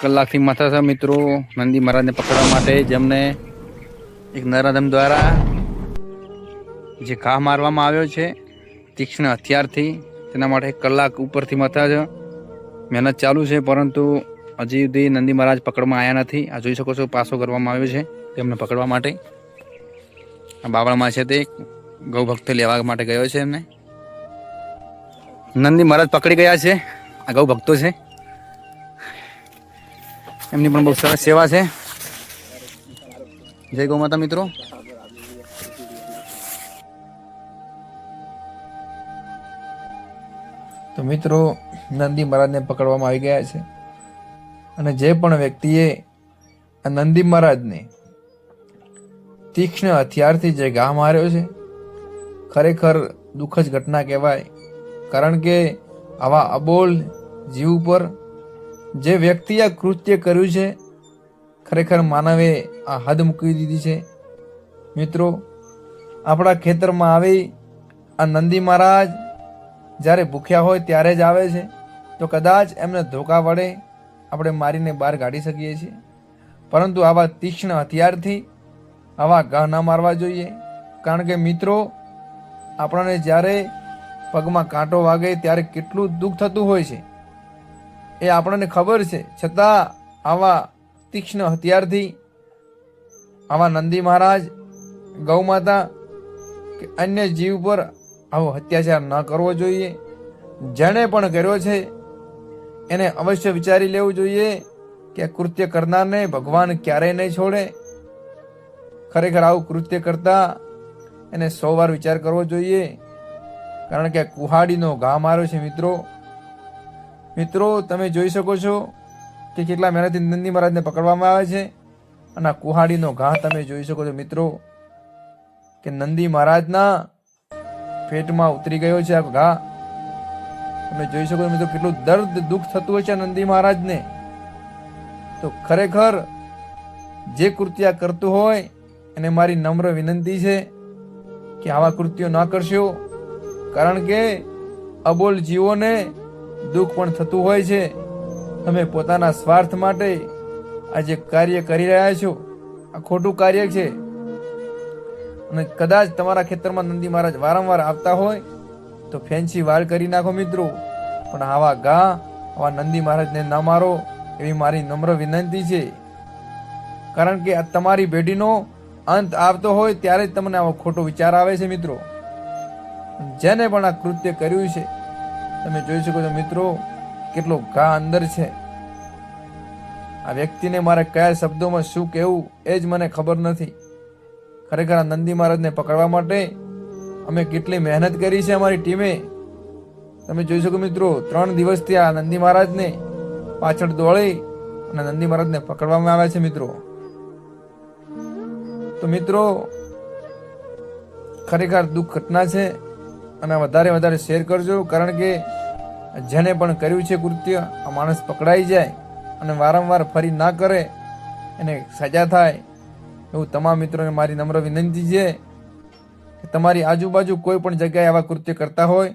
કલાકથી માથા છે મિત્રો, નંદી મહારાજને પકડવા માટે જેમને એક નરાધમ દ્વારા જે ઘા મારવામાં આવ્યો છે, તીક્ષ્ણ હથિયારથી, તેના માટે એક કલાક ઉપરથી માથા મહેનત ચાલુ છે, પરંતુ હજી સુધી નંદી મહારાજ પકડવામાં આવ્યા નથી. આ જોઈ શકો છો, પાસો કરવામાં આવ્યો છે, તેમને પકડવા માટે. આ બાવળમાં છે તે, ગૌ ભક્ત લેવા માટે ગયો છે એમને. નંદી મહારાજ પકડી ગયા છે, આ ગૌ ભક્તો છે. એમની પણ બહુ સરસ સેવા છે. જય ગૌ માતા મિત્રો. તો મિત્રો, નંદી મહારાજને પકડવામાં આવી ગયા છે. અને જે પણ વ્યક્તિએ આ નંદી મહારાજને તીક્ષ્ણ હથિયારથી જે ઘા માર્યો છે, ખરેખર દુઃખ જ ઘટના કહેવાય. કારણ કે આવા અબોલ જીવ ઉપર જે વ્યક્તિએ આ કૃત્ય કર્યું છે, ખરેખર માનવે આ હદ મૂકી દીધી છે. મિત્રો, આપણા ખેતરમાં આવી આ નંદી મહારાજ જ્યારે ભૂખ્યા હોય ત્યારે જ આવે છે. તો કદાચ એમને ધોકા વડે આપણે મારીને બહાર કાઢી શકીએ છીએ. પરંતુ આવા તીક્ષ્ણ હથિયારથી આવા ઘા ન મારવા જોઈએ. કારણ કે મિત્રો, આપણને જ્યારે પગમાં કાંટો વાગે ત્યારે કેટલું દુઃખ થતું હોય છે. એ આપણને ખબર છે. છતાં આવા તીક્ષ્ણ હથિયારથી આવા નંદી મહારાજ, ગૌ માતા કે અન્ય જીવ પર આવો અત્યાચાર ન કરવો જોઈએ. જેણે પણ કર્યો છે, એને અવશ્ય વિચારી લેવું જોઈએ કે કૃત્ય કરનારને ભગવાન ક્યારેય નહીં છોડે. ખરેખર આવું કૃત્ય કરતા એને સો વાર વિચાર કરવો જોઈએ. કારણ કે કુહાડીનો ઘા માર્યો છે મિત્રો. મિત્રો, તમે જોઈ શકો છો કે કેટલા મહેનતથી નંદી મહારાજને પકડવામાં આવે છે અને આ કુહાડીનો ઘા તમે જોઈ શકો છો મિત્રો, કે નંદી મહારાજના પેટમાં ઉતરી ગયો છે આ ઘા. તમે જોઈ શકો છો મિત્રો, કેટલું દર્દ દુઃખ થતું હોય છે નંદી મહારાજને. તો ખરેખર જે કૃત્ય કરતું હોય, એને મારી નમ્ર વિનંતી છે કે આવા કૃત્યો ન કરશો. કારણ કે અબોલ જીવોને દુઃખ પણ થતું હોય છે. તમે પોતાના સ્વાર્થ માટે આ જે કાર્ય કરી રહ્યા છો. આ ખોટું કાર્ય છે. અને કદાચ તમારા ખેતરમાં નંદી મહારાજ વારંવાર આવતા હોય, તો ફેન્સી વાર કરી નાખો મિત્રો. પણ આવા ગા, આવા નંદી મહારાજને ન મારો એવી મારી નમ્ર વિનંતી છે. કારણ કે આ તમારી ભેટીનો અંત આવતો હોય ત્યારે જ તમને આવો ખોટો વિચાર આવે છે મિત્રો. જેને પણ આ કૃત્ય કર્યું છે તમે જોઈ શકો છો મિત્રો, કેટલો ઘા અંદર છે. આ વ્યક્તિને મારે કયા શબ્દોમાં શું કહેવું એ જ મને ખબર નથી. ખરેખર આ નંદી મહારાજને પકડવા માટે અમે કેટલી મહેનત કરી છે અમારી ટીમે. તમે જોઈ શકો મિત્રો, ત્રણ દિવસથી આ નંદી મહારાજને પાછળ દોડી અને નંદી મહારાજને પકડવામાં આવ્યા છે મિત્રો. તો મિત્રો, ખરેખર દુઃખ ઘટના છે. અને વધારે વધારે શેર કરજો, કારણ કે જેને પણ કર્યું છે કૃત્ય, આ માણસ પકડાઈ જાય અને વારંવાર ફરી ના કરે, એને સજા થાય. એવું તમામ મિત્રોને મારી નમ્ર વિનંતી છે કે તમારી આજુબાજુ કોઈ પણ જગ્યાએ આવા કૃત્ય કરતા હોય